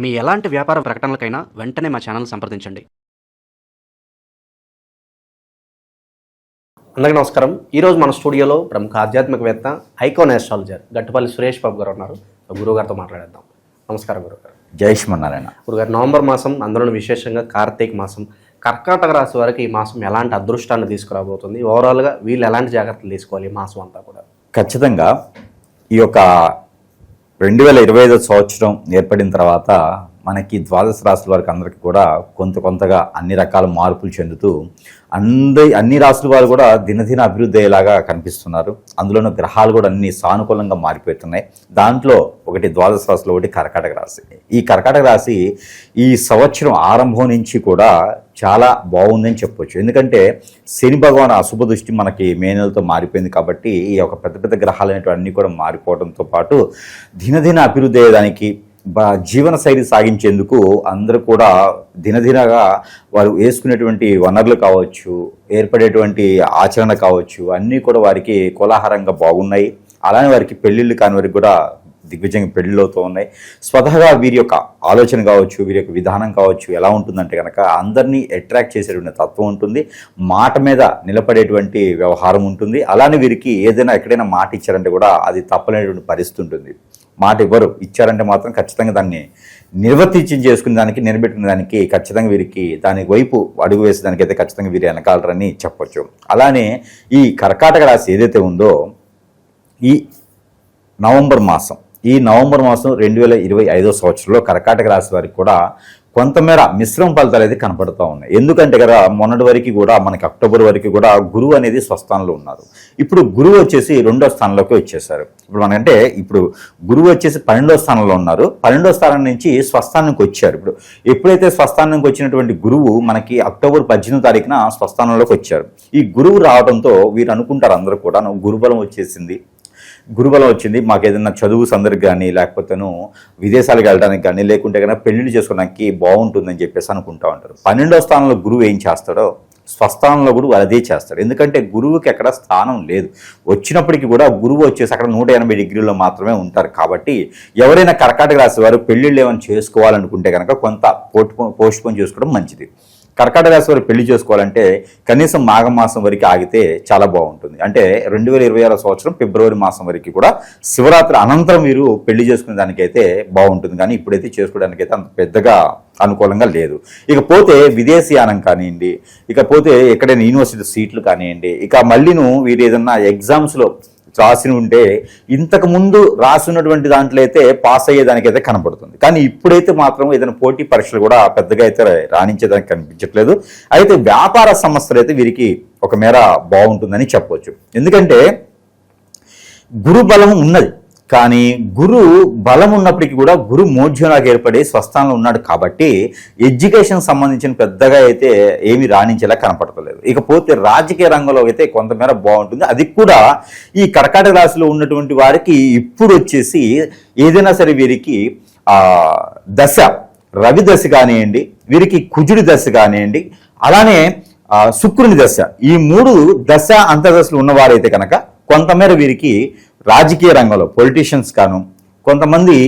మీ ఎలాంటి వ్యాపార ప్రకటనలకైనా వెంటనే మా ఛానల్ సంప్రదించండి. అందరికీ నమస్కారం. ఈరోజు మన స్టూడియోలో ప్రముఖ ఆధ్యాత్మికవేత్త ఐకాన్ ఆస్ట్రాలజర్ గట్టుపల్లి సురేష్ బాబు గారు ఉన్నారు. గురువు గారితో మాట్లాడేద్దాం. నమస్కారం గురుగారు జై శ్రీమన్నారాయణ గురుగారు నవంబర్ మాసం అందులో విశేషంగా కార్తీక మాసం. కర్కాటక రాశి వారికి ఈ మాసం ఎలాంటి అదృష్టాన్ని తీసుకురాబోతుంది? ఓవరాల్గా వీళ్ళు ఎలాంటి జాగ్రత్తలు తీసుకోవాలి ఈ మాసం అంతా కూడా? ఖచ్చితంగా ఈ యొక్క రెండు వేల ఇరవై ఐదో సంవత్సరం ఏర్పడిన తర్వాత మనకి ద్వాదశ రాశుల వారికి అందరికీ కూడా కొంత కొంతగా అన్ని రకాల మార్పులు చెందుతూ అందరి అన్ని రాశుల వారు కూడా దినదిన అభివృద్ధి అయ్యేలాగా కనిపిస్తున్నారు. అందులోనూ గ్రహాలు కూడా అన్ని సానుకూలంగా మారిపోతున్నాయి. దాంట్లో ఒకటి ద్వాదశ రాశిలో ఒకటి కర్కాటక రాశి. ఈ కర్కాటక రాశి ఈ సంవత్సరం ఆరంభం నుంచి కూడా చాలా బాగుందని చెప్పొచ్చు. ఎందుకంటే శని భగవాన్ అశుభ దృష్టి మనకి మే నెలతో మారిపోయింది కాబట్టి ఈ యొక్క పెద్ద పెద్ద గ్రహాలు అనేటివి అన్నీ కూడా మారిపోవడంతో పాటు దినదిన అభివృద్ధి అయ్యేదానికి జీవన శైలి సాగించేందుకు అందరూ కూడా దినదినగా వారు వేసుకునేటువంటి వనరులు కావచ్చు ఏర్పడేటువంటి ఆచరణ కావచ్చు అన్నీ కూడా వారికి కోలాహలంగా బాగున్నాయి. అలానే వారికి పెళ్ళిళ్ళు కాని వారికి కూడా దిగ్విజయంగా పెళ్ళిళ్ళవుతూ ఉన్నాయి. స్వతహాగా వీరి యొక్క ఆలోచన కావచ్చు వీరి యొక్క విధానం కావచ్చు ఎలా ఉంటుందంటే కనుక అందరినీ అట్రాక్ట్ చేసేటువంటి తత్వం ఉంటుంది. మాట మీద నిలబడేటువంటి వ్యవహారం ఉంటుంది. అలానే వీరికి ఏదైనా ఎక్కడైనా మాట ఇచ్చారంటే కూడా అది తప్పలేనటువంటి పరిస్థితి ఉంటుంది. మాట ఇవ్వరు. ఇచ్చారంటే మాత్రం ఖచ్చితంగా దాన్ని నిర్వర్తించి చేసుకునే దానికి నిలబెట్టిన దానికి ఖచ్చితంగా వీరికి దాని వైపు అడుగు వేసేదానికి అయితే ఖచ్చితంగా వీరు వెనకాలరని చెప్పొచ్చు. అలానే ఈ కర్కాటక రాశి ఏదైతే ఉందో ఈ నవంబర్ మాసం ఈ నవంబర్ మాసం రెండు వేల ఇరవై ఐదో సంవత్సరంలో కర్కాటక రాశి వారికి కూడా కొంతమేర మిశ్రమ ఫలితాలు అయితే కనపడుతూ ఉన్నాయి. ఎందుకంటే కదా మొన్నటి వరకు కూడా మనకి అక్టోబర్ వరకు కూడా గురువు అనేది స్వస్థానంలో ఉన్నారు. ఇప్పుడు గురువు వచ్చేసి రెండో స్థానంలోకి వచ్చేసారు. ఇప్పుడు మనకంటే ఇప్పుడు గురువు వచ్చేసి పన్నెండో స్థానంలో ఉన్నారు. పన్నెండో స్థానం నుంచి స్వస్థానానికి వచ్చారు. ఇప్పుడు ఎప్పుడైతే స్వస్థానానికి వచ్చినటువంటి గురువు మనకి అక్టోబర్ పద్దెనిమిది తారీఖున స్వస్థానంలోకి వచ్చారు. ఈ గురువు రావడంతో వీరు అనుకుంటారు అందరూ కూడా గురుబలం వచ్చేసింది. గురుబలం వచ్చింది. మాకు ఏదైనా చదువు సందర్భం కానీ లేకపోతేను విదేశాలకు వెళ్ళడానికి కానీ లేకుంటే కనుక పెళ్ళిళ్ళు చేసుకోవడానికి బాగుంటుందని చెప్పేసి అనుకుంటా ఉంటారు. పన్నెండో స్థానంలో గురువు ఏం చేస్తాడో స్వస్థానంలో కూడా అదే చేస్తారు ఎందుకంటే గురువుకి ఎక్కడ స్థానం లేదు. వచ్చినప్పటికీ కూడా గురువు వచ్చేసి అక్కడ నూట ఎనభై డిగ్రీలో మాత్రమే ఉంటారు. కాబట్టి ఎవరైనా కర్కాటక రాశి వారు పెళ్ళిళ్ళు ఏమైనా చేసుకోవాలనుకుంటే కనుక కొంత పోస్ట్ పోస్ట్పోన్ చేసుకోవడం మంచిది. కర్కాటక రాశి వారు పెళ్ళి చేసుకోవాలంటే కనీసం మాఘమాసం వరకు ఆగితే చాలా బాగుంటుంది. అంటే రెండు వేల ఇరవై ఆరో సంవత్సరం ఫిబ్రవరి మాసం వరకు కూడా శివరాత్రి అనంతరం మీరు పెళ్ళి చేసుకునే దానికైతే బాగుంటుంది. కానీ ఇప్పుడైతే చేసుకోవడానికైతే అంత పెద్దగా అనుకూలంగా లేదు. ఇకపోతే విదేశీయానం కానివ్వండి ఇకపోతే ఎక్కడైనా యూనివర్సిటీ సీట్లు కానివ్వండి ఇక మళ్ళీను వీరు ఏదన్నా ఎగ్జామ్స్లో రాసి ఉంటే ఇంతకు ముందు రాసినటువంటి దాంట్లో అయితే పాస్ అయ్యేదానికైతే కనబడుతుంది. కానీ ఇప్పుడైతే మాత్రం ఏదైనా పోటీ పరీక్షలు కూడా పెద్దగా అయితే రాణించేదానికి కనిపించట్లేదు. అయితే వ్యాపార సంస్థలు అయితే వీరికి ఒక మేర బాగుంటుందని చెప్పవచ్చు ఎందుకంటే గురుబలం ఉన్నది. కానీ గురు బలం ఉన్నప్పటికీ కూడా గురు మోఢ్యంలాగా ఏర్పడి స్వస్థానంలో ఉన్నాడు కాబట్టి ఎడ్యుకేషన్ సంబంధించిన పెద్దగా అయితే ఏమీ రాణించేలా కనపడతలేదు. ఇకపోతే రాజకీయ రంగంలో అయితే కొంతమేర బాగుంటుంది. అది కూడా ఈ కర్కాటక రాశిలో ఉన్నటువంటి వారికి ఇప్పుడు వచ్చేసి ఏదైనా సరే వీరికి ఆ దశ రవి దశ కానివ్వండి వీరికి కుజుడి దశ కానివ్వండి అలానే శుక్రుని దశ. ఈ మూడు దశ అంతర్దశలు ఉన్నవారైతే కనుక కొంతమేర వీరికి రాజకీయ రంగంలో పొలిటీషియన్స్ గాను కొంతమంది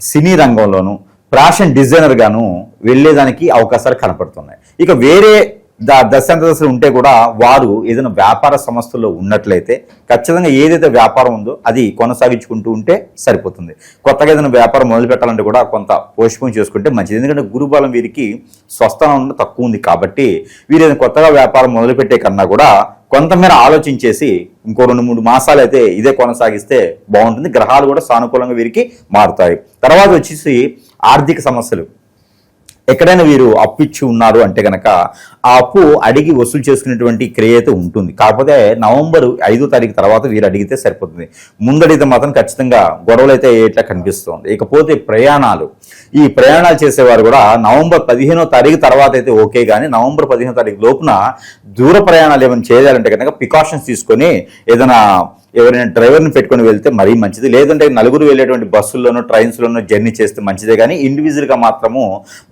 సినీ రంగంలోను ఫ్యాషన్ డిజైనర్ గాను వెళ్ళేదానికి అవకాశాలు కనపడుతున్నాయి. ఇక వేరే దశాంతదశలు ఉంటే కూడా వారు ఏదైనా వ్యాపార సంస్థల్లో ఉన్నట్లయితే ఖచ్చితంగా ఏదైతే వ్యాపారం ఉందో అది కొనసాగించుకుంటూ ఉంటే సరిపోతుంది. కొత్తగా ఏదైనా వ్యాపారం మొదలు పెట్టాలంటే కూడా కొంత పోస్ట్పోన్ చేసుకుంటే మంచిది. ఎందుకంటే గురుబలం వీరికి స్వస్థానం తక్కువ ఉంది కాబట్టి వీరు ఏదైనా కొత్తగా వ్యాపారం మొదలుపెట్టే కన్నా కూడా కొంతమేర ఆలోచించేసి ఇంకో రెండు మూడు మాసాలు అయితే ఇదే కొనసాగిస్తే బాగుంటుంది. గ్రహాలు కూడా సానుకూలంగా వీరికి మారుతాయి. తర్వాత వచ్చేసి ఆర్థిక సమస్యలు. ఎక్కడైనా వీరు అప్పు ఇచ్చి ఉన్నారు అంటే కనుక ఆ అప్పు అడిగి వసూలు చేసుకునేటువంటి క్రియ అయితే ఉంటుంది. కాకపోతే నవంబర్ ఐదో తారీఖు తర్వాత వీరు అడిగితే సరిపోతుంది. ముందడిగితే మాత్రం ఖచ్చితంగా గొడవలు అయితే ఇట్లా కనిపిస్తుంది. ఇకపోతే ప్రయాణాలు. ఈ ప్రయాణాలు చేసేవారు కూడా నవంబర్ పదిహేనో తారీఖు తర్వాత అయితే ఓకే కానీ నవంబర్ పదిహేనో తారీఖు లోపున దూర ప్రయాణాలు ఏమైనా చేయాలంటే కనుక ప్రికాషన్స్ తీసుకొని ఏదైనా ఎవరైనా డ్రైవర్ని పెట్టుకొని వెళ్తే మరీ మంచిది. లేదంటే నలుగురు వెళ్ళేటువంటి బస్సుల్లోనూ ట్రైన్స్లోనూ జర్నీ చేస్తే మంచిదే. కానీ ఇండివిజువల్గా మాత్రము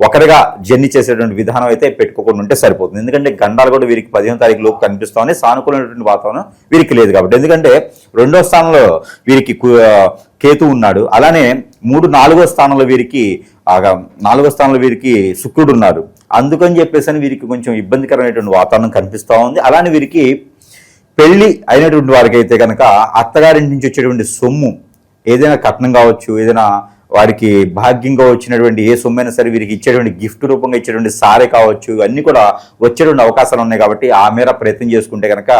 ఒకరిగా జర్నీ చేసేటువంటి విధానం అయితే పెట్టుకోకుండా ఉంటే సరిపోతుంది. ఎందుకంటే గండాలు కూడా వీరికి పదిహేను తారీఖు లోపు కనిపిస్తామని సానుకూలమైనటువంటి వాతావరణం వీరికి లేదు కాబట్టి. ఎందుకంటే రెండో స్థానంలో వీరికి కేతు ఉన్నాడు. అలానే మూడు నాలుగో స్థానంలో వీరికి ఆగా నాలుగో స్థానంలో వీరికి శుక్రుడు ఉన్నాడు. అందుకని చెప్పేసి అని వీరికి కొంచెం ఇబ్బందికరమైనటువంటి వాతావరణం కనిపిస్తూ ఉంది. అలానే వీరికి పెళ్ళి అయినటువంటి వారికి అయితే కనుక అత్తగారింటి నుంచి వచ్చేటువంటి సొమ్ము ఏదైనా కట్నం కావచ్చు ఏదైనా వారికి భాగ్యంగా వచ్చినటువంటి ఏ సొమ్ము అయినా సరే వీరికి ఇచ్చేటువంటి గిఫ్ట్ రూపంగా ఇచ్చేటువంటి సారే కావచ్చు ఇవన్నీ కూడా వచ్చేటువంటి అవకాశాలు ఉన్నాయి కాబట్టి ఆ మేర ప్రయత్నం చేసుకుంటే కనుక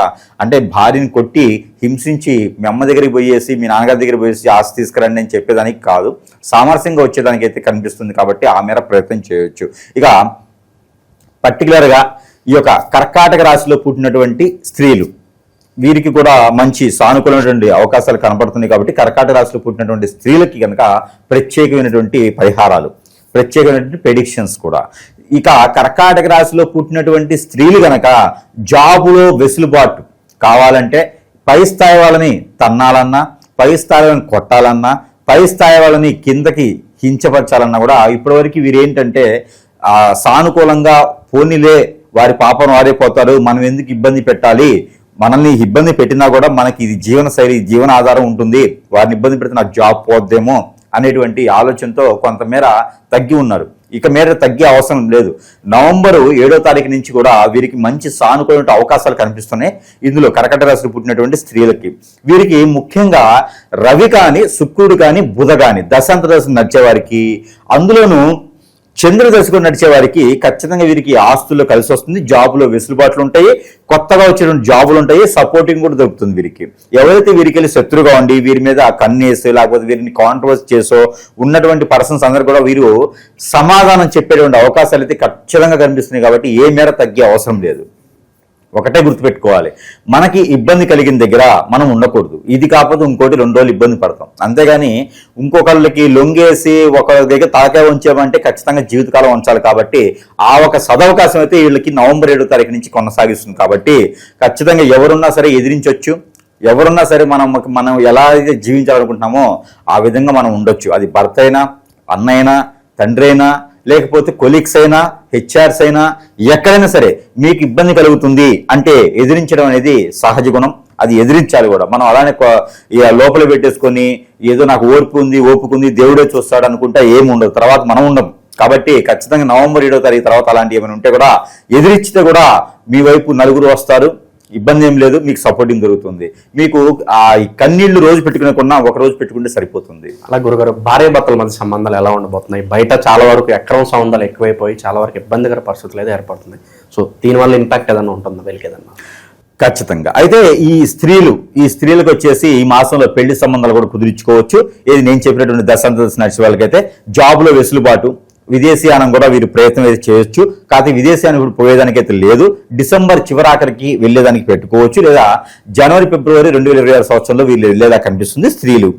అంటే భార్యని కొట్టి హింసించి మీ అమ్మ దగ్గరికి పోయేసి మీ నాన్నగారి దగ్గర పోయేసి ఆస్తి తీసుకురండి అని చెప్పేదానికి కాదు. సామరస్యంగా వచ్చేదానికి అయితే కనిపిస్తుంది కాబట్టి ఆ మేర ప్రయత్నం చేయొచ్చు. ఇక పర్టికులర్గా ఈ యొక్క కర్కాటక రాశిలో పుట్టినటువంటి స్త్రీలు. వీరికి కూడా మంచి సానుకూలమైనటువంటి అవకాశాలు కనపడుతున్నాయి కాబట్టి కర్కాటక రాశిలో పుట్టినటువంటి స్త్రీలకి కనుక ప్రత్యేకమైనటువంటి పరిహారాలు ప్రత్యేకమైనటువంటి ప్రెడిక్షన్స్ కూడా. ఇక కర్కాటక రాశిలో పుట్టినటువంటి స్త్రీలు గనక జాబులో వెసులుబాటు కావాలంటే పై స్థాయి వాళ్ళని తన్నాలన్నా పై స్థాయి వాళ్ళని కొట్టాలన్నా పై స్థాయి వాళ్ళని కిందకి హించపరచాలన్నా కూడా ఇప్పటివరకు వీరేంటంటే సానుకూలంగా పోనీలే వారి పాపను వారే పోతారు మనం ఎందుకు ఇబ్బంది పెట్టాలి మనల్ని ఇబ్బంది పెట్టినా కూడా మనకి ఇది జీవన శైలి జీవన ఆధారం ఉంటుంది. వారిని ఇబ్బంది పెడితే నాకు జాబ్ పోద్దేమో అనేటువంటి ఆలోచనతో కొంతమేర తగ్గి ఉన్నారు. ఇక మేర తగ్గే అవసరం లేదు. నవంబరు ఏడో తారీఖు నుంచి కూడా వీరికి మంచి సానుకూల అవకాశాలు కనిపిస్తున్నాయి. ఇందులో కర్కట రాశిలో పుట్టినటువంటి స్త్రీలకి. వీరికి ముఖ్యంగా రవి కానీ శుక్రుడు కానీ బుధ కానీ దశాంత దశ నడిచేవారికి అందులోనూ చంద్ర దశకు నడిచే వారికి ఖచ్చితంగా వీరికి ఆస్తులు కలిసి వస్తుంది జాబ్లో వెసులుబాట్లు ఉంటాయి కొత్తగా వచ్చేటువంటి జాబులు ఉంటాయి సపోర్టింగ్ కూడా దొరుకుతుంది వీరికి. ఎవరైతే వీరికి వెళ్ళి శత్రుగా ఉండి వీరి మీద కన్నేసో లేకపోతే వీరిని కాంట్రవర్స్ చేసో ఉన్నటువంటి పర్సన్స్ అందరూ కూడా వీరు సమాధానం చెప్పేటువంటి అవకాశాలు అయితే ఖచ్చితంగా కనిపిస్తున్నాయి కాబట్టి ఏ మేర తగ్గే అవసరం లేదు. ఒకటే గుర్తుపెట్టుకోవాలి. మనకి ఇబ్బంది కలిగిన దగ్గర మనం ఉండకూడదు. ఇది కాకపోతే ఇంకోటి రెండు రోజులు ఇబ్బంది పడతాం. అంతేగాని ఇంకొకళ్ళకి లొంగేసి ఒకరి దగ్గర తాకే ఉంచామంటే ఖచ్చితంగా జీవితకాలం ఉంచాలి కాబట్టి ఆ ఒక సదవకాశం అయితే వీళ్ళకి నవంబర్ ఏడో తారీఖు నుంచి కొనసాగిస్తుంది కాబట్టి ఖచ్చితంగా ఎవరున్నా సరే ఎదిరించవచ్చు ఎవరున్నా సరే మనం మనం ఎలా అయితే జీవించాలనుకుంటున్నామో ఆ విధంగా మనం ఉండొచ్చు. అది భర్త అయినా అన్నైనా తండ్రి అయినా లేకపోతే కొలీగ్స్ అయినా హెచ్ఆర్స్ అయినా ఎక్కడైనా సరే మీకు ఇబ్బంది కలుగుతుంది అంటే ఎదిరించడం అనేది సహజ గుణం. అది ఎదిరించాలి కూడా. మనం అలానే లోపల పెట్టేసుకొని ఏదో నాకు ఓర్పు ఉంది ఓపుకుంది దేవుడే చూస్తాడు అనుకుంటే ఏమి ఉండదు. తర్వాత మనం ఉండం కాబట్టి ఖచ్చితంగా నవంబర్ ఏడో తారీఖు తర్వాత అలాంటి ఏమైనా ఉంటే కూడా ఎదిరిచ్చితే కూడా మీ వైపు నలుగురు వస్తారు. ఇబ్బంది ఏం లేదు మీకు సపోర్టింగ్ దొరుకుతుంది. మీకు ఆ ఈ కన్నీళ్ళు రోజు పెట్టుకునే కొన్నా ఒక రోజు పెట్టుకుంటే సరిపోతుంది. అలా గురుగారు భార్య భర్తల మధ్య సంబంధాలు ఎలా ఉండబోతున్నాయి? బయట చాలా వరకు ఎక్రమ సంబంధాలు ఎక్కువైపోయి చాలా వరకు ఇబ్బందికర పరిస్థితులు అయితే ఏర్పడుతుంది సో దీనివల్ల ఇంపాక్ట్ ఏదైనా ఉంటుందా? వీళ్ళకి ఏదన్నా? ఖచ్చితంగా. అయితే ఈ స్త్రీలు ఈ స్త్రీలకు వచ్చేసి ఈ మాసంలో పెళ్ళి సంబంధాలు కూడా కుదిరించుకోవచ్చు. ఇది నేను చెప్పినటువంటి దశాంత దశ నడిచే వాళ్ళకైతే జాబ్లో వెసులుబాటు విదేశీయానం కూడా వీరు ప్రయత్నం అయితే చేయొచ్చు. కాకపోతే విదేశీయానం ఇప్పుడు పోయేదానికి అయితే లేదు. డిసెంబర్ చివరాఖరికి వెళ్ళేదానికి పెట్టుకోవచ్చు. లేదా జనవరి ఫిబ్రవరి రెండు వేల ఇరవై ఆరు సంవత్సరంలో వీళ్ళు వెళ్ళేలా కనిపిస్తుంది స్త్రీలు.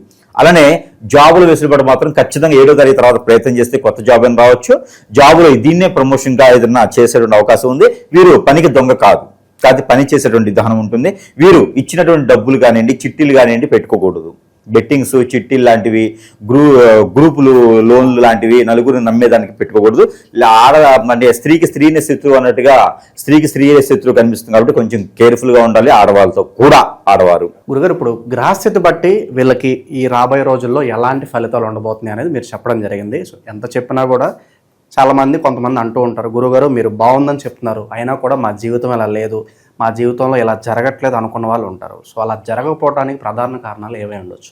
అలానే జాబులు వెసులుబాటు మాత్రం ఖచ్చితంగా ఏడో తారీఖు తర్వాత ప్రయత్నం చేస్తే కొత్త జాబ్ అని రావచ్చు. జాబులో దీన్నే ప్రమోషన్గా ఏదైనా చేసేటువంటి అవకాశం ఉంది. వీరు పనికి దొంగ కాదు. కాకపోతే పని చేసేటువంటి విధానం ఉంటుంది. వీరు ఇచ్చినటువంటి డబ్బులు కానివ్వండి చిట్టీలు కానివ్వండి పెట్టుకోకూడదు. బెట్టింగ్స్ చిట్టీలు లాంటివి గ్రూ గ్రూపులు లోన్లు లాంటివి నలుగురిని నమ్మేదానికి పెట్టుకోకూడదు. ఇలా ఆడ అంటే స్త్రీకి స్త్రీని శత్రువు అన్నట్టుగా స్త్రీకి స్త్రీ శత్రువు కనిపిస్తుంది కాబట్టి కొంచెం కేర్ఫుల్గా ఉండాలి ఆడవాళ్ళతో కూడా ఆడవారు. గురుగారు ఇప్పుడు గ్రహస్థితి బట్టి వీళ్ళకి ఈ రాబోయే రోజుల్లో ఎలాంటి ఫలితాలు ఉండబోతున్నాయి అనేది మీరు చెప్పడం జరిగింది. సో ఎంత చెప్పినా కూడా చాలామంది కొంతమంది అంటూ ఉంటారు గురుగారు మీరు బాగుందని చెప్తున్నారు. అయినా కూడా మా జీవితం ఇలా లేదు. మా జీవితంలో ఇలా జరగట్లేదు అనుకున్న వాళ్ళు ఉంటారు. సో అలా జరగకపోవడానికి ప్రధాన కారణాలు ఏవై ఉండొచ్చు?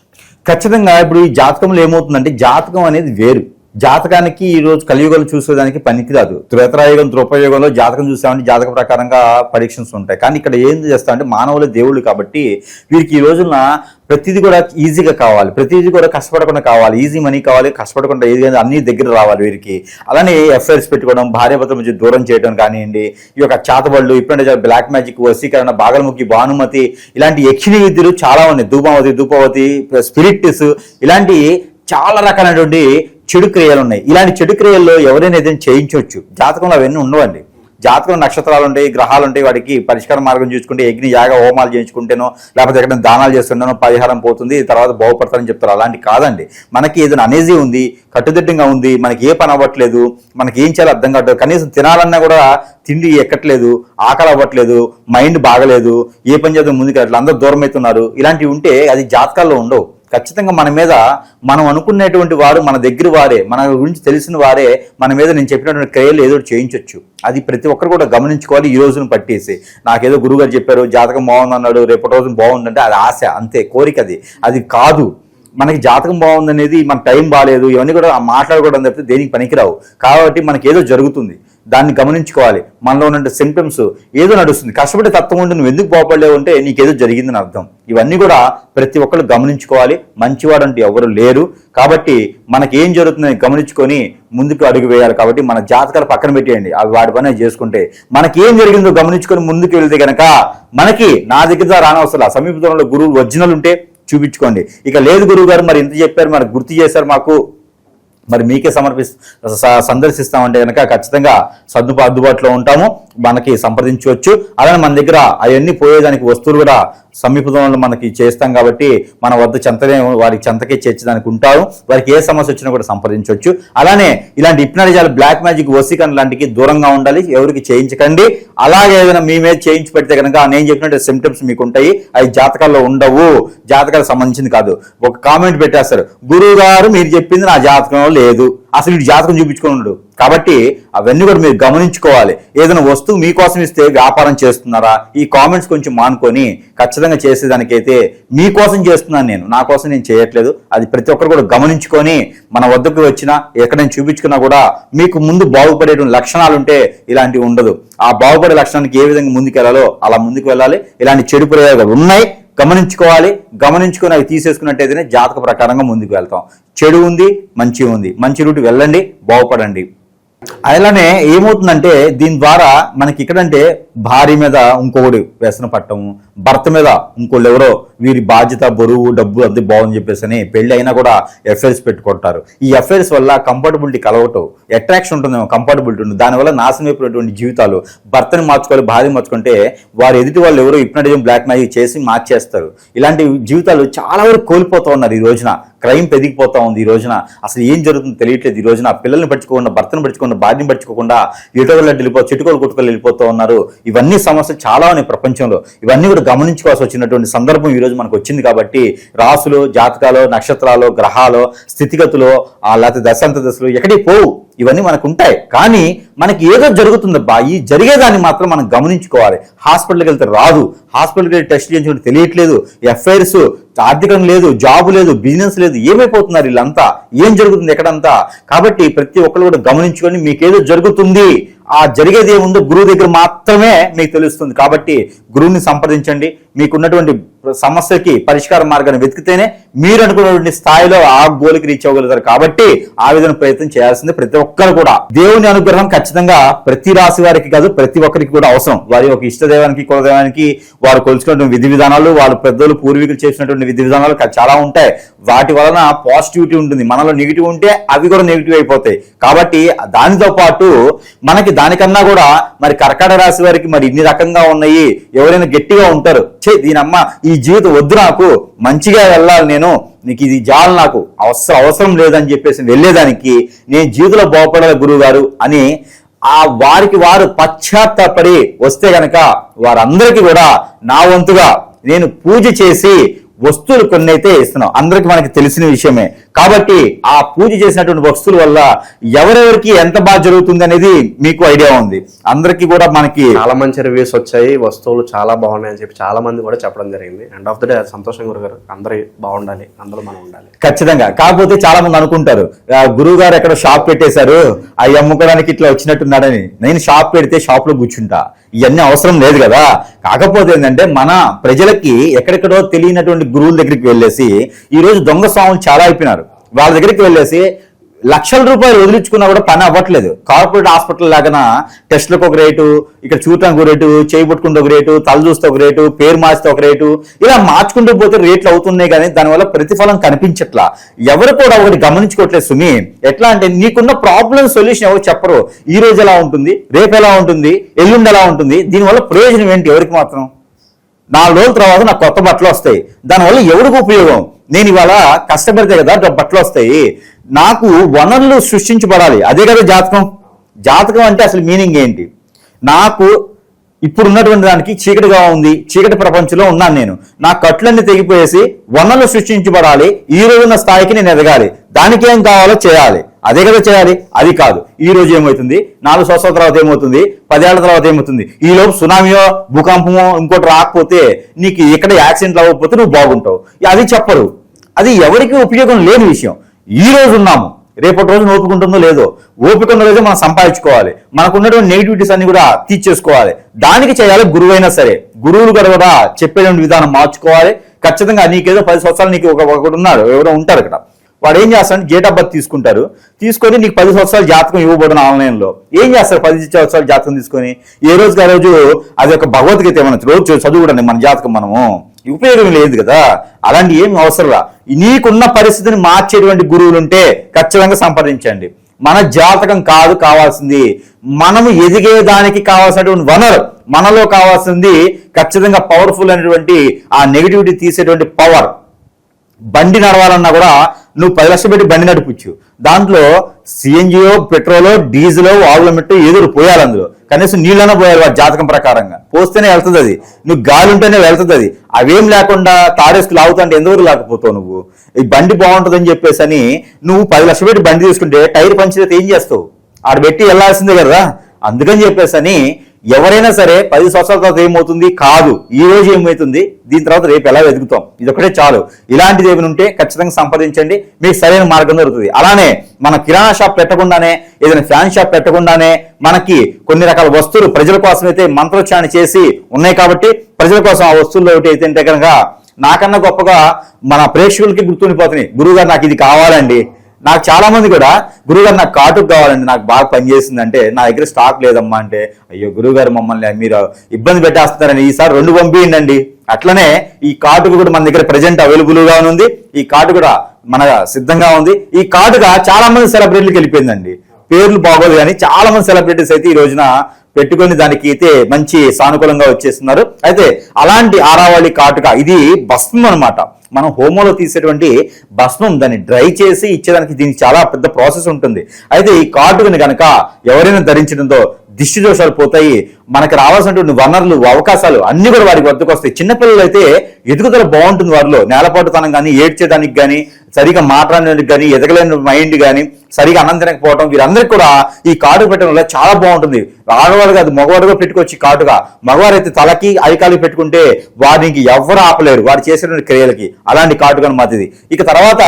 ఖచ్చితంగా ఇప్పుడు ఈ జాతకంలో ఏమవుతుందంటే జాతకం అనేది వేరు. జాతకానికి ఈ రోజు కలియుగంలో చూసేదానికి పనికిరాదు. త్రేతరాయుగం త్రోపయుగంలో జాతకం చూసామంటే జాతక ప్రకారంగా పరీక్షన్స్ ఉంటాయి. కానీ ఇక్కడ ఏం చేస్తా అంటే మానవులు దేవుళ్ళు కాబట్టి వీరికి ఈ రోజున ప్రతిదీ కూడా ఈజీగా కావాలి. ప్రతిదీ కూడా కష్టపడకుండా కావాలి. ఈజీ మనీ కావాలి కష్టపడకుండా ఏది కానీ అన్ని దగ్గర రావాలి వీరికి. అలానే ఎఫ్ఐఆర్స్ పెట్టుకోవడం భార్యాభర్తల మధ్య దూరం చేయడం కానివ్వండి ఈ యొక్క చాతబళ్ళు ఇప్పుడంటే బ్లాక్ మ్యాజిక్ వశీకరణ బాగలముఖి భానుమతి ఇలాంటి యక్షిణి విద్యలు చాలా ఉన్నాయి. ధూపావతి ధూపావతి స్పిరిట్స్ ఇలాంటి చాలా రకాలైనటువంటి చెడు క్రియలు ఉన్నాయి. ఇలాంటి చెడు క్రియల్లో ఎవరైనా ఏదైనా చేయించవచ్చు. జాతకంలో అవన్నీ ఉండవండి. జాతకం నక్షత్రాలు ఉంటాయి గ్రహాలు ఉంటాయి వాటికి పరిష్కార మార్గం చూసుకుంటే యజ్ఞ యాగ హోమాలు చేయించుకుంటేనో లేకపోతే ఎక్కడ దానాలు చేస్తుండేనో పరిహారం పోతుంది తర్వాత బాగుపడతారని చెప్తారు. అలాంటి కాదండి. మనకి ఏదైనా అనేజీ ఉంది కట్టుదిట్టంగా ఉంది మనకి ఏ పని అవ్వట్లేదు మనకి ఏం చేయాలో అర్థం కావట్లేదు కనీసం తినాలన్నా కూడా తిండి ఎక్కట్లేదు ఆకలి అవ్వట్లేదు మైండ్ బాగలేదు ఏ పని చేద్దాం ముందుకు అట్లా అందరూ దూరం అవుతున్నారు ఇలాంటివి ఉంటే అది జాతకాల్లో ఉండవు. ఖచ్చితంగా మన మీద మనం అనుకునేటువంటి వారు మన దగ్గర వారే మన గురించి తెలిసిన వారే మన మీద నేను చెప్పినటువంటి క్రియలు ఏదో చేయించవచ్చు అది ప్రతి ఒక్కరు కూడా గమనించుకోవాలి ఈ రోజును పట్టేసి. నాకేదో గురుగారు చెప్పారు జాతకం బాగుందన్నాడు రేపటి రోజు బాగుందంటే అది ఆశ అంతే కోరిక అది. అది కాదు. మనకి జాతకం బాగుందనేది మన టైం బాగాలేదు ఇవన్నీ కూడా మాట్లాడుకోవడం తప్పితే దేనికి పనికిరావు. కాబట్టి మనకి ఏదో జరుగుతుంది. దాన్ని గమనించుకోవాలి. మనలో ఉన్న సింటమ్స్ ఏదో నడుస్తుంది. కష్టపడే తత్వం ఉండి నువ్వు ఎందుకు బాగుపడలేవు అంటే నీకేదో జరిగిందని అర్థం. ఇవన్నీ కూడా ప్రతి ఒక్కరు గమనించుకోవాలి. మంచివాడు అంటే ఎవరు లేరు. కాబట్టి మనకి ఏం జరుగుతుందని గమనించుకొని ముందుకు అడుగు వేయాలి. కాబట్టి మన జాతకాలు పక్కన పెట్టేయండి. అవి వాటి పని చేసుకుంటే మనకి ఏం జరిగిందో గమనించుకొని ముందుకు వెళ్తే గనక మనకి నా దగ్గర రానవసరం సమీప దూరంలో గురువు ఒరిజినల్ ఉంటే చూపించుకోండి. ఇక లేదు గురువు గారు మరి ఇంత చెప్పారు మరి గుర్తు చేశారు మాకు. మరి మీకే సమర్పి సందర్శిస్తామంటే కనుక ఖచ్చితంగా సర్దు అందుబాటులో ఉంటాము. మనకి సంప్రదించవచ్చు. అలానే మన దగ్గర అవన్నీ పోయేదానికి వస్తువులు కూడా సమీపంలో మనకి చేస్తాం కాబట్టి మన వద్ద చెంతనే వారికి చెంతకే చేర్చడానికి ఉంటారు. వారికి ఏ సమస్య వచ్చినా కూడా సంప్రదించవచ్చు. అలానే ఇలాంటి ఇప్నరిజాలు బ్లాక్ మ్యాజిక్ వసీకరణ లాంటికి దూరంగా ఉండాలి. ఎవరికి చేయించకండి. అలాగే ఏదైనా మీ మీద చేయించి పెడితే కనుక నేను చెప్పినట్టు సిమ్టమ్స్ మీకు ఉంటాయి. అవి జాతకాల్లో ఉండవు. జాతకాలకు సంబంధించింది కాదు. ఒక కామెంట్ పెట్టేస్తారు. గురువు గారు మీరు చెప్పింది నా జాతకంలో లేదు. అసలు ఇటు జాతకం చూపించుకున్నాడు కాబట్టి అవన్నీ కూడా మీరు గమనించుకోవాలి. ఏదైనా వస్తువు మీకోసం ఇస్తే వ్యాపారం చేస్తున్నారా? ఈ కామెంట్స్ కొంచెం మానుకొని ఖచ్చితంగా చేసేదానికైతే మీకోసం చేస్తున్నాను నేను. నా కోసం నేను చేయట్లేదు. అది ప్రతి ఒక్కరు కూడా గమనించుకొని మన వద్దకు వచ్చినా ఎక్కడైనా చూపించుకున్నా కూడా మీకు ముందు బాగుపడేటువంటి లక్షణాలు ఉంటే ఇలాంటివి ఉండదు. ఆ బాగుపడే లక్షణానికి ఏ విధంగా ముందుకు వెళ్ళాలో అలా ముందుకు వెళ్ళాలి. ఇలాంటి చెడు ప్రయోగాలు ఉన్నాయి. గమనించుకోవాలి. గమనించుకొని అవి తీసేసుకున్నట్టయితేనే జాతక ప్రకారంగా ముందుకు వెళ్తాం. చెడు ఉంది మంచి ఉంది. మంచి రూట్ వెళ్ళండి బాగుపడండి. అలానే ఏమవుతుందంటే దీని ద్వారా మనకి ఇక్కడంటే భార్య మీద ఇంకొకటి వ్యసన పట్టము భర్త మీద ఇంకోళ్ళు ఎవరో వీరి బాధ్యత బరువు డబ్బు అది బాగుంది చెప్పేసి అని పెళ్ళి అయినా కూడా ఎఫ్ఐఆర్స్ పెట్టుకుంటారు. ఈ ఎఫ్ఐఆర్స్ వల్ల కంఫర్టబిలిటీ కలవటం అట్రాక్షన్ ఉంటుందేమో కంఫర్టబిలిటీ ఉంటుంది. దానివల్ల నాశనం అయిపోయినటువంటి జీవితాలు భర్తని మార్చుకోవాలి భార్య మార్చుకుంటే వారు ఎదుటి వాళ్ళు ఎవరో ఇప్నటిజం బ్లాక్ మ్యాజిక్ చేసి మార్చేస్తారు. ఇలాంటి జీవితాలు చాలా వరకు కోల్పోతూ ఉన్నారు ఈ రోజున. క్రైమ్ పెరిగిపోతా ఉంది ఈ రోజున. అసలు ఏం జరుగుతుందో తెలియట్లేదు ఈ రోజున. పిల్లల్ని పట్టుకోకుండా భర్తను పట్టుకోకుండా భార్యను పట్టుకోకుండా ఎటో వెళ్ళిపో చెట్టుకోలు కొట్టుకోలు వెళ్ళిపోతూ ఉన్నారు. ఇవన్నీ సమస్యలు చాలా ఉన్నాయి ప్రపంచంలో. ఇవన్నీ కూడా గమనించుకోవాల్సి వచ్చినటువంటి సందర్భం ఈ రోజు మనకు వచ్చింది కాబట్టి రాసులు జాతకాలు నక్షత్రాలు గ్రహాలు స్థితిగతులు లేకపోతే దశాంత దశలు ఎక్కడికి పోవు. ఇవన్నీ మనకు ఉంటాయి. కానీ మనకి ఏదో జరుగుతుందబ్బా. ఈ జరిగేదాన్ని మాత్రం మనం గమనించుకోవాలి. హాస్పిటల్కి వెళ్తే రాదు. హాస్పిటల్కి వెళ్ళి టెస్ట్ చేయించుకుంటే తెలియట్లేదు. ఎఫ్ఐఆర్స్ ఆర్థికం లేదు జాబ్ లేదు బిజినెస్ లేదు. ఏమైపోతున్నారు వీళ్ళంతా? ఏం జరుగుతుంది ఎక్కడంతా? కాబట్టి ప్రతి ఒక్కరు కూడా గమనించుకొని మీకేదో జరుగుతుంది. ఆ జరిగేది ఏముందో గురువు దగ్గర మాత్రమే మీకు తెలుస్తుంది. కాబట్టి గురువుని సంప్రదించండి. మీకున్నటువంటి సమస్యకి పరిష్కార మార్గాన్ని వెతికితేనే మీరు అనుకున్నటువంటి స్థాయిలో ఆ గోలికి రీచ్ అవ్వగలుగుతారు. కాబట్టి ఆ విధంగా ప్రయత్నం చేయాల్సింది ప్రతి ఒక్కరు కూడా. దేవుని అనుగ్రహం ఖచ్చితంగా ప్రతి రాశి వారికి కాదు ప్రతి ఒక్కరికి కూడా అవసరం. వారి యొక్క ఇష్టదైవానికి కులదైవానికి వారు కొలుచుకున్నటువంటి విధి విధానాలు వాళ్ళ పెద్దలు పూర్వీకులు చేసినటువంటి విధి విధానాలు చాలా ఉంటాయి. వాటి వలన పాజిటివిటీ ఉంటుంది. మనలో నెగిటివ్ ఉంటే అవి కూడా నెగిటివ్ అయిపోతాయి. కాబట్టి దానితో పాటు మనకి దానికన్నా కూడా మరి కర్కాటక రాశి వారికి మరి ఇన్ని రకంగా ఉన్నాయి. ఎవరైనా గట్టిగా ఉంటారు చే దీనమ్మ ఈ జీవితం వద్దు నాకు మంచిగా వెళ్ళాలి నేను నీకు ఇది జాలు నాకు అవసరం అవసరం లేదని చెప్పేసి వెళ్ళేదానికి నేను జీవితంలో బాగుపడాలి గురువు గారు అని ఆ వారికి వారు పశ్చాత్తాపడి వస్తే గనక వారందరికీ కూడా నా వంతుగా నేను పూజ చేసి వస్తువులు కొన్ని అయితే ఇస్తున్నాం. అందరికి మనకి తెలిసిన విషయమే. కాబట్టి ఆ పూజ చేసినటువంటి వస్తువుల వల్ల ఎవరెవరికి ఎంత బాగా జరుగుతుంది అనేది మీకు ఐడియా ఉంది. అందరికీ కూడా మనకి చాలా మంచి రివ్యూస్ వచ్చాయి. వస్తువులు చాలా బాగున్నాయి అని చెప్పి చాలా మంది కూడా చెప్పడం జరిగింది. ఎండ్ ఆఫ్ ద డే సంతోషం గురుగారు అందరూ బాగుండాలి. అందరూ మనం ఉండాలి. ఖచ్చితంగా. కాకపోతే చాలా మంది అనుకుంటారు "ఆ, గురువు గారు ఎక్కడ షాప్ పెట్టేశారు అవి అమ్ముకోవడానికి ఇట్లా వచ్చినట్టున్నాడని. నేను షాప్ పెడితే షాప్లో కూర్చుంటా. ఇవన్నీ అవసరం లేదు కదా. కాకపోతే ఏంటంటే మన ప్రజలకి ఎక్కడెక్కడో తెలియనటువంటి గురువుల దగ్గరికి వెళ్ళేసి ఈ రోజు దొంగ స్వాములు చాలా అయిపోయినారు. వాళ్ళ దగ్గరికి వెళ్ళేసి లక్షల రూపాయలు వదిలించుకున్నా కూడా పని అవ్వట్లేదు. కార్పొరేట్ హాస్పిటల్ లాగా టెస్ట్లకు ఒక రేటు ఇక్కడ చూడటానికి ఒక రేటు చేయబట్టుకుంటే ఒక రేటు తల చూస్తే ఒక రేటు పేరు మార్చితే ఒక రేటు ఇలా మార్చుకుంటూ పోతే రేట్లు అవుతున్నాయి కానీ దానివల్ల ప్రతిఫలం కనిపించట్లా. ఎవరు కూడా ఒకటి గమనించుకోవట్లేదు సుమి. ఎట్లా అంటే నీకున్న ప్రాబ్లం సొల్యూషన్ ఎవరు చెప్పరు. ఈ రోజు ఎలా ఉంటుంది? రేపు ఎలా ఉంటుంది? ఎల్లుండి ఎలా ఉంటుంది? దీనివల్ల ప్రయోజనం ఏంటి ఎవరికి మాత్రం? నాలుగు రోజుల తర్వాత నాకు కొత్త బట్టలు వస్తాయి. దానివల్ల ఎవరికి ఉపయోగం? నేను ఇవాళ కష్టపడితే కదా బట్టలు వస్తాయి. నాకు వనరులు సృష్టించబడాలి. అదే కదా జాతకం? జాతకం అంటే అసలు మీనింగ్ ఏంటి? నాకు ఇప్పుడు ఉన్నటువంటి దానికి చీకటిగా ఉంది. చీకటి ప్రపంచంలో ఉన్నాను నేను. నా కట్లన్నీ తెగిపోయేసి వనరులు సృష్టించబడాలి. ఈ రోజున్న స్థాయికి నేను ఎదగాలి. దానికి ఏం కావాలో చేయాలి. అదే కదా చేయాలి. అది కాదు. ఈ రోజు ఏమవుతుంది? నాలుగు సంవత్సరాల తర్వాత ఏమవుతుంది? పదేళ్ళ తర్వాత ఏమవుతుంది? ఈలోపు లోపు సునామీయో భూకంపమో ఇంకోటి రాకపోతే నీకు ఇక్కడ యాక్సిడెంట్లు అవ్వకపోతే నువ్వు బాగుంటావు. అది చెప్పరు. అది ఎవరికి ఉపయోగం లేని విషయం. ఈ రోజు ఉన్నాము. రేపటి రోజు ఓపిక ఉంటుందో లేదో ఓపిక ఉన్న రోజు మనం సంపాదించుకోవాలి. మనకు ఉన్నటువంటి నెగిటివిటీస్ అన్ని కూడా తీర్చేసుకోవాలి. దానికి చేయాలి గురువైనా సరే. గురువులు కూడా కూడా చెప్పేటువంటి విధానం మార్చుకోవాలి. ఖచ్చితంగా నీకేదో పది సంవత్సరాలు నీకు ఒక ఒకడు ఉన్నాడు ఎవరో ఉంటారు ఇక్కడ. వాడు ఏం చేస్తాడు? డేట్ ఆఫ్ బర్త్ తీసుకుంటారు. తీసుకొని నీకు పది సంవత్సరాలు జాతకం ఇవ్వబడిన ఆన్లైన్లో ఏం చేస్తారు? పది సంవత్సరాలు జాతకం తీసుకొని ఏ రోజుకి ఆ రోజు అది ఒక భగవద్గీత ఏమన్నా రోజు చదువుకోండి మన జాతకం మనము. ఉపయోగం లేదు కదా? అలాంటి ఏం అవసరంలా నీకున్న పరిస్థితిని మార్చేటువంటి గురువులు ఉంటే ఖచ్చితంగా సంప్రదించండి. మన జాతకం కాదు కావాల్సింది. మనము ఎదిగేదానికి కావాల్సినటువంటి వనరు మనలో కావాల్సింది ఖచ్చితంగా పవర్ఫుల్ అనేటువంటి ఆ నెగిటివిటీ తీసేటువంటి పవర్ బండి నడవాలన్నా కూడా నువ్వు పది లక్షలు పెట్టి బండి నడిపించు. దాంట్లో సిఎన్జిఓ పెట్రోలో డీజిలో ఆవుల మెట్టు ఏదో పోయాలి అందులో. కనీసం నీళ్ళనే పోయాలి వాడి జాతకం ప్రకారంగా. పోస్తేనే వెళ్తుంది అది. నువ్వు గాలి ఉంటేనే వెళ్తుంది అది. అవేం లేకుండా తాడేసుకు లాగుతుంటే ఎందుకు లేకపోతావు నువ్వు? ఈ బండి బాగుంటుందని చెప్పేసి అని నువ్వు పది లక్షలు పెట్టి బండి తీసుకుంటే టైర్ పంచితే ఏం చేస్తావు? ఆడ పెట్టి వెళ్ళాల్సిందే కదా. అందుకని చెప్పేసి అని ఎవరైనా సరే పది సంవత్సరాల తర్వాత ఏమవుతుంది? కాదు. ఈ రోజు ఏమవుతుంది? దీని తర్వాత రేపు ఎలా వెతుకుతాం? ఇది ఒకటే చాలు. ఇలాంటిది ఏమైనా ఉంటే ఖచ్చితంగా సంపాదించండి మీకు సరైన మార్గం దొరుకుతుంది. అలానే మన కిరాణా షాప్ పెట్టకుండానే ఏదైనా ఫ్యాన్ షాప్ పెట్టకుండానే మనకి కొన్ని రకాల వస్తువులు ప్రజల కోసం అయితే మంత్రోచ్చారణ చేసి ఉన్నాయి కాబట్టి ప్రజల కోసం ఆ వస్తువుల్లో ఒకటి అయితే కనుక నాకన్నా గొప్పగా మన ప్రేక్షకులకి గుర్తుండిపోతున్నాయి. గురువు గారు నాకు ఇది కావాలండి. నాకు చాలా మంది కూడా గురుగారు నాకు కాటుకు కావాలండి నాకు బాగా పనిచేసింది అంటే నా దగ్గర స్టాక్ లేదమ్మా అంటే అయ్యో గురుగారు మమ్మల్ని మీరు ఇబ్బంది పెట్టేస్తున్నారని ఈసారి రెండు పంపించండి. అట్లనే ఈ కాటుకు కూడా మన దగ్గర ప్రజెంట్ అవైలబుల్గా ఉంది. ఈ కార్డు కూడా మన సిద్ధంగా ఉంది. ఈ కార్డుగా చాలా మంది సెలబ్రిటీలకు వెళ్ళిపోయిందండి. పేర్లు బాగోదు కానీ చాలా మంది సెలబ్రిటీస్ అయితే ఈ రోజున పెట్టుకొని దానికి అయితే మంచి సానుకూలంగా వచ్చేస్తున్నారు. అయితే అలాంటి ఆరావళి కాటుక ఇది భస్మం అన్నమాట. మనం హోమోలో తీసేటువంటి భస్మం దాన్ని డ్రై చేసి ఇచ్చేదానికి దీనికి చాలా పెద్ద ప్రాసెస్ ఉంటుంది. అయితే ఈ కార్డుని కనుక ఎవరైనా ధరించడంతో దిష్టి దోషాలు పోతాయి. మనకి రావాల్సినటువంటి వనరులు అవకాశాలు అన్ని కూడా వారికి వద్దకు వస్తాయి. చిన్నపిల్లలు అయితే ఎదుగుదల బాగుంటుంది వారిలో. నేలపాటుతనం కానీ ఏడ్చేదానికి కానీ సరిగా మాట్లాడడానికి కానీ ఎదగలేని మైండ్ కానీ సరిగా అన్నం తినకపోవడం వీరందరికీ కూడా ఈ కార్డు పెట్టడం వల్ల చాలా బాగుంటుంది. ఆడవాడు కాదు మగవాడుగా పెట్టుకొచ్చి పెట్టుకోవచ్చు కాటుగా మగవారు అయితే తలకి అరికాలు పెట్టుకుంటే వారికి ఎవరు ఆపలేరు. వారు చేసిన క్రియలకి. అలాంటి కాటుగా మాదిది. ఇక తర్వాత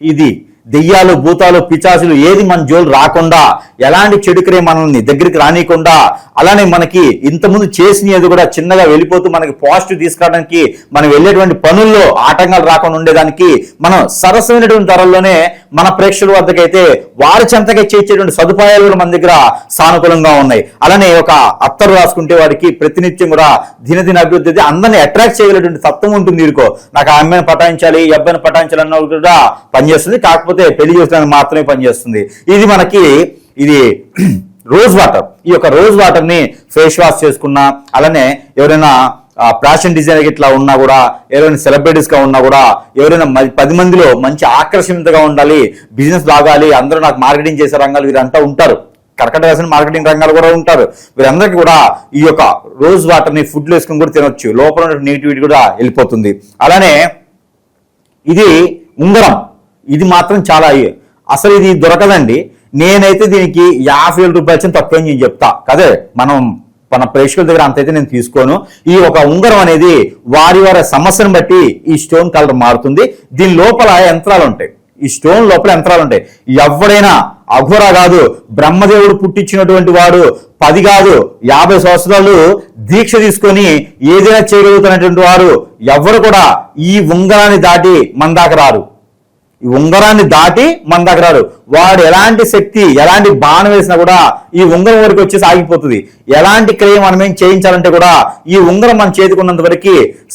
ఇది. దెయ్యాలు భూతాలు పిచాసులు ఏది మన జోలు రాకుండా ఎలాంటి చెడుకరే మనల్ని దగ్గరికి రానియకుండా అలానే మనకి ఇంతకుముందు చేసినది కూడా చిన్నగా వెళ్ళిపోతూ మనకి పాజిటివ్ తీసుకురావడానికి మనం వెళ్ళేటువంటి పనుల్లో ఆటంకాలు రాకుండా ఉండేదానికి మనం సరసమైనటువంటి ధరల్లోనే మన ప్రేక్షకుల వద్దకైతే వారి చెంతగా చేసేటువంటి సదుపాయాలు కూడా మన దగ్గర సానుకూలంగా ఉన్నాయి. అలానే ఒక అత్తరు రాసుకుంటే వాడికి ప్రతినిత్యం కూడా దినదిన అభివృద్ధి అయితే అందరిని అట్రాక్ట్ చేయగలిగినటువంటి తత్వం ఉంటుంది వీరికో నాకు ఆ అమ్మాయిని పటాయించాలి ఈ అబ్బాయిని పటాయించాలి అన్న కూడా పనిచేస్తుంది. కాకపోతే పెళ్ళి చేసడానికి మాత్రమే పనిచేస్తుంది ఇది మనకి ఇది రోజ్ వాటర్ ఈ యొక్క రోజ్ వాటర్ని ఫేస్ వాష్ చేసుకున్నా అలానే ఎవరైనా ఫ్యాషన్ డిజైనర్ ఇట్లా ఉన్నా కూడా ఎవరైనా సెలబ్రిటీస్గా ఉన్నా కూడా ఎవరైనా మ- పది మందిలో మంచి ఆకర్షణీయంగా ఉండాలి బిజినెస్ లాగాలి అందరూ నాకు మార్కెటింగ్ చేసే రంగాలు వీరంతా ఉంటారు. కర్కట రాసిన మార్కెటింగ్ రంగాలు కూడా ఉంటారు. వీరందరికీ కూడా ఈ యొక్క రోజ్ వాటర్ని ఫుడ్లో వేసుకుని కూడా తినొచ్చు. లోపల ఉన్న నెగిటివిటీ కూడా వెళ్ళిపోతుంది. అలానే ఇది ఉంగరం. ఇది మాత్రం చాలా అసలు ఇది దొరకదండి. నేనైతే దీనికి యాభై వేల రూపాయలు వచ్చిన తక్కువ నేను చెప్తా. కదే మనం మన ప్రేక్షకుల దగ్గర అంతైతే నేను తీసుకోను. ఈ ఒక ఉంగరం అనేది వారి వారి సమస్యను బట్టి ఈ స్టోన్ కలర్ మారుతుంది. దీని లోపల యంత్రాలు ఉంటాయి. ఈ స్టోన్ లోపల యంత్రాలు ఉంటాయి. ఎవడైనా అఘోర కాదు బ్రహ్మదేవుడు పుట్టించినటువంటి వాడు పది కాదు యాభై సంవత్సరాలు దీక్ష తీసుకొని ఏదైనా చేయగలుగుతున్నటువంటి వారు ఎవరు కూడా ఈ ఉంగరాన్ని దాటి మన దాకా రారు. ఉంగరాన్ని దాటి మన దగ్గర రాడు వాడు ఎలాంటి శక్తి ఎలాంటి బాణం వేసినా కూడా ఈ ఉంగరం వరకు వచ్చేసి ఆగిపోతుంది ఎలాంటి క్రియ మనం ఏం చేయించాలంటే కూడా ఈ ఉంగరం మనం చేతికున్నంత వరకు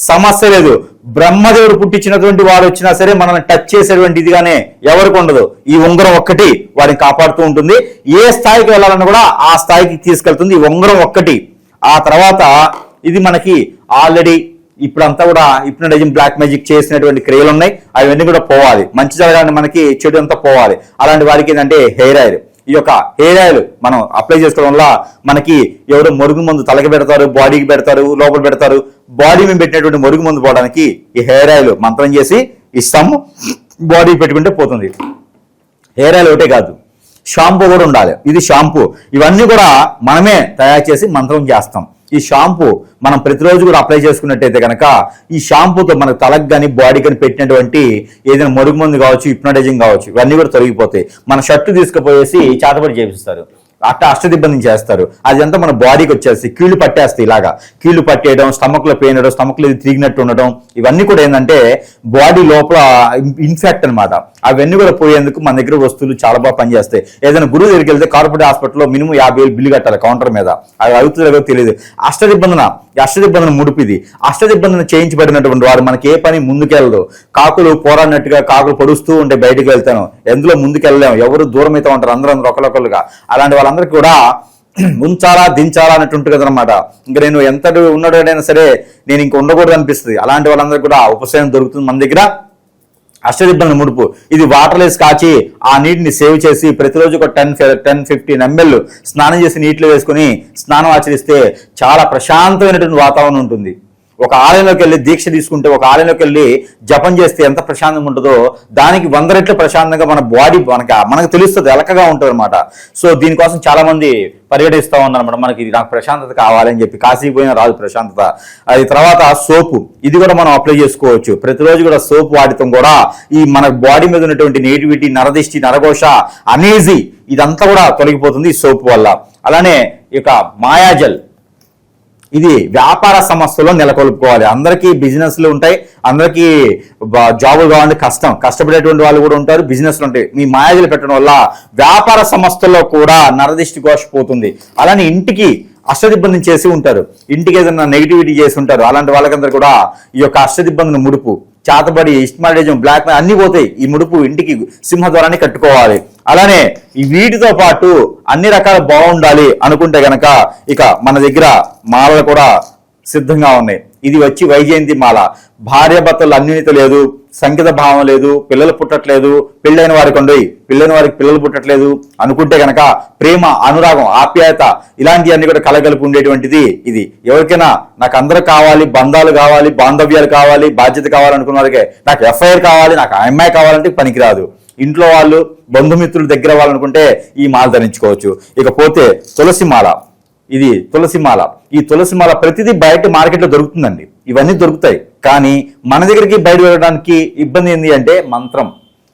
సమస్య లేదు. బ్రహ్మదేవుడు పుట్టించినటువంటి వాడు వచ్చినా సరే మనల్ని టచ్ చేసేటువంటి ఇదిగానే ఎవరికి ఉండదు. ఈ ఉంగరం ఒక్కటి వాడిని కాపాడుతూ ఉంటుంది. ఏ స్థాయికి వెళ్ళాలన్నా కూడా ఆ స్థాయికి తీసుకెళ్తుంది ఈ ఉంగరం ఒక్కటి. ఆ తర్వాత ఇది మనకి ఆల్రెడీ ఇప్పుడంతా కూడా హిప్నటైజిం బ్లాక్ మ్యాజిక్ చేసినటువంటి క్రియలు ఉన్నాయి. అవన్నీ కూడా పోవాలి. మంచి జరగాలని మనకి చెడు అంతా పోవాలి. అలాంటి వారికి ఏంటంటే హెయిర్ ఆయిల్. ఈ యొక్క హెయిర్ ఆయిల్ మనం అప్లై చేసుకోవడం వల్ల మనకి ఎవరు మురుగు మందు తలకి పెడతారు బాడీకి పెడతారు లోపల పెడతారు. బాడీ మేము పెట్టినటువంటి మురుగు మందు పోవడానికి ఈ హెయిర్ ఆయిల్ మంత్రం చేసి ఇస్తాము బాడీ పెట్టుకుంటే పోతుంది. హెయిర్ ఆయిల్ ఒకటే కాదు. షాంపూ కూడా ఉండాలి. ఇది షాంపూ. ఇవన్నీ కూడా మనమే తయారు చేసి మంత్రం చేస్తాం. ఈ షాంపూ మనం ప్రతిరోజు కూడా అప్లై చేసుకున్నట్టయితే కనుక ఈ షాంపూతో మనకు తలకు కానీ బాడీ కానీ పెట్టినటువంటి ఏదైనా మరుగు మందు కావచ్చు హిప్నటైజింగ్ కావచ్చు ఇవన్నీ కూడా తొలగిపోతాయి. మన షర్టు తీసుకుపోయేసి చేతబడి చేపిస్తారు. అట్ట అష్టదిబ్బంది చేస్తారు. అదంతా మన బాడీకి వచ్చేసి కీళ్ళు పట్టేస్తాయి ఇలాగా. కీళ్ళు పట్టేయడం స్టమక్లో పెయిన్ అవడం స్టమక్లో ఇది తిరిగినట్టు ఉండడం ఇవన్నీ కూడా ఏంటంటే బాడీ లోపల ఇన్ఫెక్ట్ అన్నమాట. అవన్నీ కూడా పోయేందుకు మన దగ్గర వస్తువులు చాలా బాగా పనిచేస్తాయి. ఏదైనా గురువు దగ్గరికి వెళ్తే కార్పొరేట్ హాస్పిటల్లో మినిమం యాభై వేలు బిల్లు కట్టాలి కౌంటర్ మీద. అది అవుతుందో తెలియదు. అష్టదిబ్బందన ఈ అష్టదిబ్బందన ముడిపిది. అష్టదిబ్బందన చేయించబడినటువంటి వారు మనకి ఏ పని ముందుకెళ్ళదు కాకులు పోరాడినట్టుగా కాకులు పొడుస్తూ ఉంటే బయటకు వెళ్తాను. ఎందులో ముందుకెళ్ళలేము. ఎవరు దూరం అయితే ఉంటారు అందరూ అందరూ ఒకరొకరుగా అలాంటి వాళ్ళందరికీ కూడా ఉంచాలా దించాలా అన్నట్టు కదనమాట ఇంకా నేను ఎంత ఉన్నాడైనా సరే నేను ఇంక ఉండకూడదు అనిపిస్తుంది. అలాంటి వాళ్ళందరికీ కూడా ఉపశమనం దొరుకుతుంది మన దగ్గర. అష్టదిబ్బల ముడుపు. ఇది వాటర్ కాచి ఆ నీటిని సేవ్ చేసి ప్రతిరోజు ఒక టెన్ టెన్ ఫిఫ్టీన్ ఎంఎల్ స్నానం చేసి నీటిలో వేసుకుని స్నానం ఆచరిస్తే చాలా ప్రశాంతమైనటువంటి వాతావరణం ఉంటుంది. ఒక ఆలయంలోకి వెళ్ళి దీక్ష తీసుకుంటే ఒక ఆలయంలోకి వెళ్ళి జపం చేస్తే ఎంత ప్రశాంతంగా ఉంటుందో దానికి వంద రెట్లు ప్రశాంతంగా మన బాడీ మనకి మనకు తెలుస్తుంది ఎలకగా ఉంటుంది అనమాట సో దీనికోసం చాలా మంది పర్యటిస్తూ ఉన్నారన్నమాట. మనకి ఇది నాకు ప్రశాంతత కావాలని చెప్పి కాశీకి పోయినా రాదు ప్రశాంతత. అది తర్వాత సోపు. ఇది కూడా మనం అప్లై చేసుకోవచ్చు. ప్రతిరోజు కూడా సోప్ వాడటం కూడా ఈ మన బాడీ మీద ఉన్నటువంటి నెగిటివిటీ నరదిష్టి నరఘోష అనేజీ ఇదంతా కూడా తొలగిపోతుంది ఈ సోపు వల్ల. అలానే ఇక మాయాజల్. ఇది వ్యాపార సంస్థలో నెలకొల్పుకోవాలి. అందరికీ బిజినెస్లు ఉంటాయి. అందరికీ జాబులు కావాలంటే కష్టం. కష్టపడేటువంటి వాళ్ళు కూడా ఉంటారు. బిజినెస్లు ఉంటాయి. మీ మాయాజలు పెట్టడం వల్ల వ్యాపార సంస్థల్లో కూడా నరదిష్టి ఘోష పోతుంది. అలానే ఇంటికి అష్టదిబ్బందిని చేసి ఉంటారు. ఇంటికి ఏదైనా నెగిటివిటీ చేసి ఉంటారు. అలాంటి వాళ్ళకందరూ కూడా ఈ యొక్క అష్టదిబ్బందిని ముడుపు. చాతబడి ఇస్మాలిజం బ్లాక్ అన్ని పోతాయి. ఈ ముడుపు ఇంటికి సింహద్వారాన్ని కట్టుకోవాలి. అలానే ఈ వీటితో పాటు అన్ని రకాల బాగుండాలి అనుకుంటే గనక ఇక మన దగ్గర మాలలు కూడా సిద్ధంగా ఉన్నాయి. ఇది వచ్చి వైజయంతి మాల. భార్య భర్తలు లేదు సంగీత భావం లేదు పిల్లలు పుట్టట్లేదు పెళ్ళైన వారికి ఉండయి పెళ్ళైన వారికి పిల్లలు పుట్టట్లేదు అనుకుంటే గనక ప్రేమ అనురాగం ఆప్యాయత ఇలాంటివన్నీ కూడా కలగలిపి ఉండేటువంటిది ఇది. ఎవరికైనా నాకు అందరూ కావాలి బంధాలు కావాలి బాంధవ్యాలు కావాలి బాధ్యత కావాలనుకున్న వారికి నాకు ఎఫ్ఐఆర్ కావాలి నాకు ఆ అమ్మాయి కావాలంటే పనికిరాదు. ఇంట్లో వాళ్ళు బంధుమిత్రుల దగ్గర వాళ్ళనుకుంటే ఈ మాల ధరించుకోవచ్చు. ఇకపోతే తులసి మాల. ఇది తులసి మాల. ఈ తులసి మాల ప్రతిదీ బయట మార్కెట్లో దొరుకుతుందండి. ఇవన్నీ దొరుకుతాయి. కానీ మన దగ్గరికి బయట వెళ్ళడానికి ఇబ్బంది ఏంటి అంటే మంత్రం.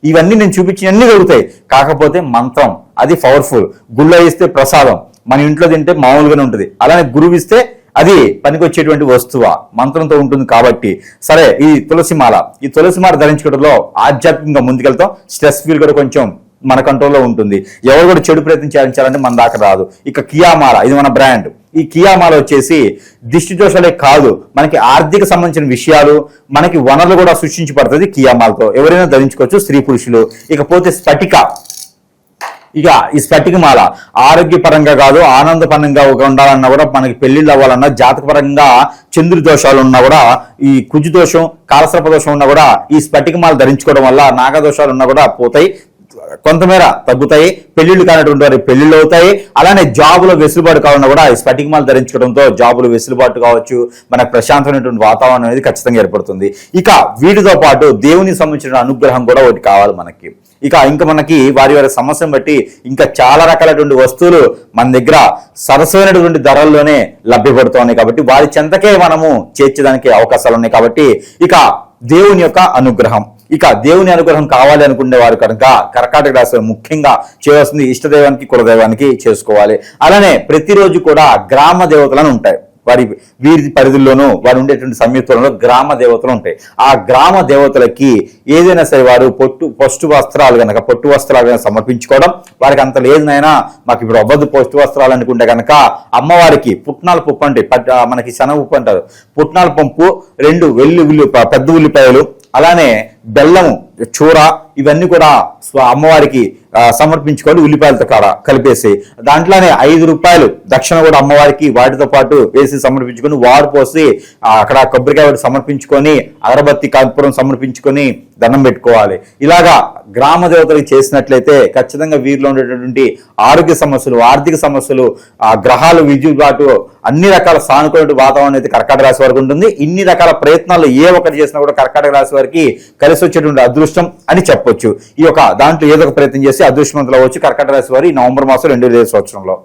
ఇవన్నీ నేను చూపించినన్నీ దొరుకుతాయి. కాకపోతే మంత్రం అది పవర్ఫుల్. గుళ్ళో ఇస్తే ప్రసాదం. మన ఇంట్లో తింటే మామూలుగానే ఉంటుంది. అలానే గురువు ఇస్తే అది పనికొచ్చేటువంటి వస్తువా. మంత్రంతో ఉంటుంది కాబట్టి. సరే ఈ తులసి మాల. ఈ తులసి మాల ధరించుకోవడంలో ఆధ్యాత్మికంగా ముందుకెళ్తాం. స్ట్రెస్ ఫీల్ కూడా కొంచెం మన కంట్రోల్లో ఉంటుంది. ఎవరు కూడా చెడు ప్రయత్నం చేయించాలంటే మన దాకా రాదు. ఇక కియామాల ఇది మన బ్రాండ్ ఈ కియామాల వచ్చేసి దిష్టి దోషాలే కాదు మనకి ఆర్థిక సంబంధించిన విషయాలు మనకి వనరులు కూడా సృష్టించబడుతుంది కియామాలతో. ఎవరైనా ధరించుకోవచ్చు స్త్రీ పురుషులు. ఇకపోతే స్ఫటిక. ఇక ఈ స్ఫటికమాల ఆరోగ్యపరంగా కాదు ఆనందపరంగా ఉండాలన్నా కూడా మనకి పెళ్ళిళ్ళు అవ్వాలన్నా జాతకపరంగా చంద్రుడి దోషాలు ఉన్నా కూడా ఈ కుజు దోషం కాలసర్ప దోషం ఉన్నా కూడా ఈ స్ఫటికమాల ధరించుకోవడం వల్ల నాగదోషాలు ఉన్నా కూడా పోతాయి. కొంతమేర తగ్గుతాయి పెళ్ళిళ్ళు కానటువంటి వారి పెళ్ళిళ్ళు అవుతాయి. అలానే జాబులో వెసులుబాటు కావాలన్నా కూడా ఈ స్ఫటికమాలు ధరించడంతో జాబులు వెసులుబాటు కావచ్చు. మనకు ప్రశాంతమైనటువంటి వాతావరణం అనేది ఖచ్చితంగా ఏర్పడుతుంది. ఇక వీటితో పాటు దేవునికి సంబంధించిన అనుగ్రహం కూడా ఒకటి కావాలి మనకి. ఇక ఇంకా మనకి వారి వారి సమస్యను బట్టి ఇంకా చాలా రకాలైనటువంటి వస్తువులు మన దగ్గర సరసమైనటువంటి ధరల్లోనే లభ్యపడుతున్నాయి కాబట్టి వారి చెంతకే మనము చేర్చడానికి అవకాశాలు ఉన్నాయి కాబట్టి ఇక దేవుని యొక్క అనుగ్రహం. ఇక దేవుని అనుగ్రహం కావాలి అనుకునే వారు కనుక కర్కాటక రాశి ముఖ్యంగా చేయవలసింది ఇష్టదైవానికి కులదైవానికి చేసుకోవాలి. అలానే ప్రతిరోజు కూడా గ్రామ దేవతలను ఉంటాయి. వారి వీరి పరిధుల్లోనూ వారు ఉండేటువంటి సంయుక్తంలో గ్రామ దేవతలు ఉంటాయి. ఆ గ్రామ దేవతలకి ఏదైనా సరే వారు పొట్టు పొట్టు వస్త్రాలు కనుక పొట్టు వస్త్రాలు కనుక సమర్పించుకోవడం వారికి అంత లేదునైనా మాకు ఇప్పుడు అవ్వదు పొట్టు వస్త్రాలు అనుకుంటే కనుక అమ్మవారికి పుట్నాల పప్పు అంటే మనకి శనగ ఉప్పు అంటారు పుట్నాల పంపు రెండు వెల్లు ఉల్లి పెద్ద ఉల్లిపాయలు అలానే బెల్లము చూర ఇవన్నీ కూడా అమ్మవారికి సమర్పించుకొని ఉల్లిపాయలతో కాడ కలిపేసి దాంట్లోనే ఐదు రూపాయలు దక్షిణ కూడా అమ్మవారికి వాటితో పాటు వేసి సమర్పించుకొని వారు పోసి అక్కడ కొబ్బరికాయ సమర్పించుకొని అగరబత్తి కర్పూరం సమర్పించుకొని దండం పెట్టుకోవాలి. ఇలాగా గ్రామ దేవతలకు చేసినట్లయితే ఖచ్చితంగా వీరిలో ఉండేటటువంటి ఆరోగ్య సమస్యలు ఆర్థిక సమస్యలు ఆ గ్రహాలు విద్యుబాటు అన్ని రకాల సానుకూల వాతావరణం అయితే కర్కాటక రాశి వారికి ఉంటుంది. ఇన్ని రకాల ప్రయత్నాలు ఏ ఒక్కటి చేసినా కూడా కర్కాటక రాశి వారికి కలిసి వచ్చేటువంటి అదృష్టం అని చెప్పొచ్చు. ఈ యొక్క దాంట్లో ఏదో ఒక ప్రయత్నం చేసి అదృష్టవంతులు అవ్వచ్చు కర్కాటక రాశి వారి ఈ నవంబర్ మాసం రెండు వేల సంవత్సరంలో.